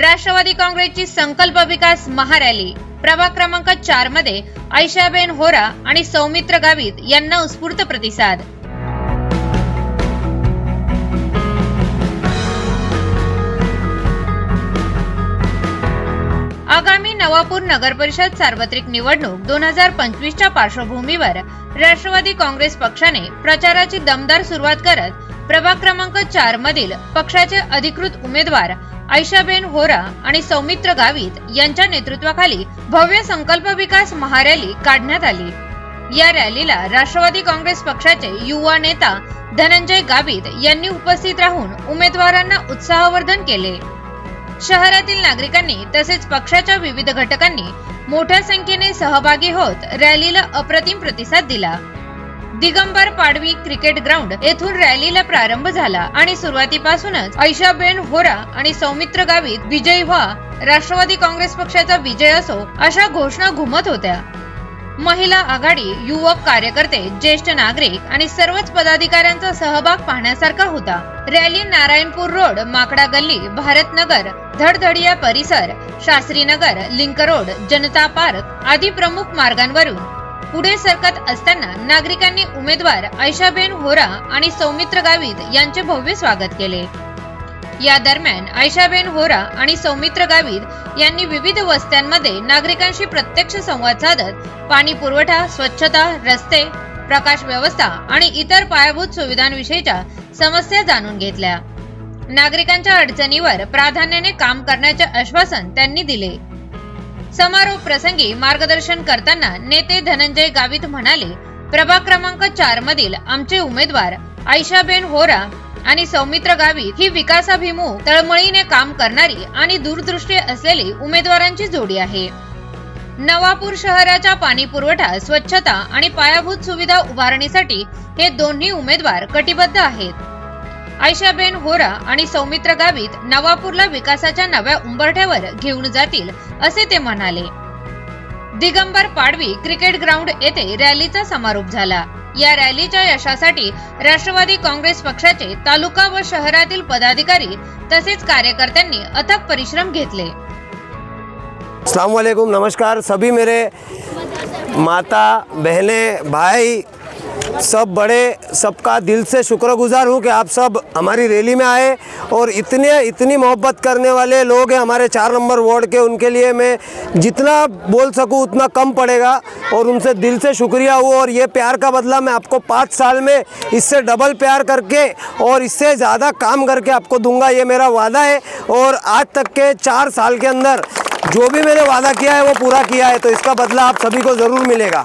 राष्ट्रवादी काँग्रेसची संकल्प विकास महारॅली. प्रभाग क्रमांक चारमध्ये ऐशाबेन होरा आणि सौमित्र गावित यांना उत्स्फूर्त प्रतिसाद. आगामी नवापूर नगर परिषद सार्वत्रिक निवडणूक दोन हजार पंचवीसच्या पार्श्वभूमीवर राष्ट्रवादी काँग्रेस पक्षाने प्रचाराची दमदार सुरुवात करत प्रभाग क्रमांक चार मधील पक्षाचे अधिकृत उमेदवार आयशाबेन होरा आणि सौमित्र गावित यांच्या नेतृत्वाखाली भव्य संकल्प विकास महारॅली काढण्यात आली. या रॅलीला राष्ट्रवादी काँग्रेस पक्षाचे युवा नेता धनंजय गावित यांनी उपस्थित राहून उमेदवारांना उत्साहवर्धन केले. शहरातील नागरिकांनी तसेच पक्षाच्या विविध घटकांनी मोठ्या संख्येने सहभागी होत रॅलीला अप्रतिम प्रतिसाद दिला. दिगंबर पाडवी क्रिकेट ग्राउंड येथून रॅलीला प्रारंभ झाला आणि सुरुवातीपासूनच ऐशाबेन होरा आणि सौमित्र गावित विजयी व्हा राष्ट्रवादी काँग्रेस पक्षाचा विजय असो अशा घोषणा घुमत होत्या. महिला आघाडी युवक कार्यकर्ते ज्येष्ठ नागरिक आणि सर्वच पदाधिकाऱ्यांचा सहभाग पाहण्यासारखा होता. रॅली नारायणपूर रोड माकडा गल्ली भारतनगर धडधडिया परिसर Shastrinagar link road Janata park आदी प्रमुख मार्गांवरून पुढे सरकत असताना नागरिकांनी उमेदवार आयशाबेन होरा आणि सौमित्र गावित यांचे भव्य स्वागत केले. या दरम्यान आयशाबेन होरा आणि सौमित्र गावित यांनी विविध वस्त्यांमध्ये नागरिकांशी प्रत्यक्ष संवाद साधत पाणी पुरवठा स्वच्छता रस्ते प्रकाश व्यवस्था आणि इतर पायाभूत सुविधांविषयीच्या समस्या जाणून घेतल्या. नागरिकांच्या अडचणीवर प्राधान्याने काम करण्याचे आश्वासन त्यांनी दिले. समारोप प्रसंगी मार्गदर्शन करताना नेते धनंजय गावित म्हणाले प्रभाग क्रमांक चार मधील आमचे उमेदवार आयशाबेन होरा आणि सौमित्र गावित ही विकासाभिमुख तळमळीने काम करणारी आणि दूरदृष्टी असलेली उमेदवारांची जोडी आहे. नवापूर शहराच्या पाणी पुरवठा स्वच्छता आणि पायाभूत सुविधा उभारणीसाठी हे दोन्ही उमेदवार कटिबद्ध आहेत. आयशाबेन होरा आणि सौमित्र गावित नवापूरला विकासाच्या नव्या उंबरठ्यावर घेऊन जातील असे ते म्हणाले. दिगंबर पाडवी क्रिकेट ग्राउंड येथे रॅलीचा समारोप झाला. या रॅलीच्या यशासाठी राष्ट्रवादी काँग्रेस पक्षाचे तालुका व शहरातील पदाधिकारी तसेच कार्यकर्त्यांनी अथक परिश्रम घेतले. नमस्कार. सभी मेरे माता बहने भाई सब बड़े, सबका दिल से शुक्रगुजार हूँ कि आप सब हमारी रैली में आए और इतने, इतनी मोहब्बत करने वाले लोग हैं हमारे चार नंबर वार्ड के, उनके लिए मैं जितना बोल सकूँ उतना कम पड़ेगा और उनसे दिल से शुक्रिया हुआ और ये प्यार का बदला मैं आपको पाँच साल में इससे डबल प्यार करके और इससे ज़्यादा काम करके आपको दूँगा, ये मेरा वादा है। और आज तक के चार साल के अंदर जो भी मैंने वादा किया है वो पूरा किया है तो इसका बदला आप सभी को ज़रूर मिलेगा।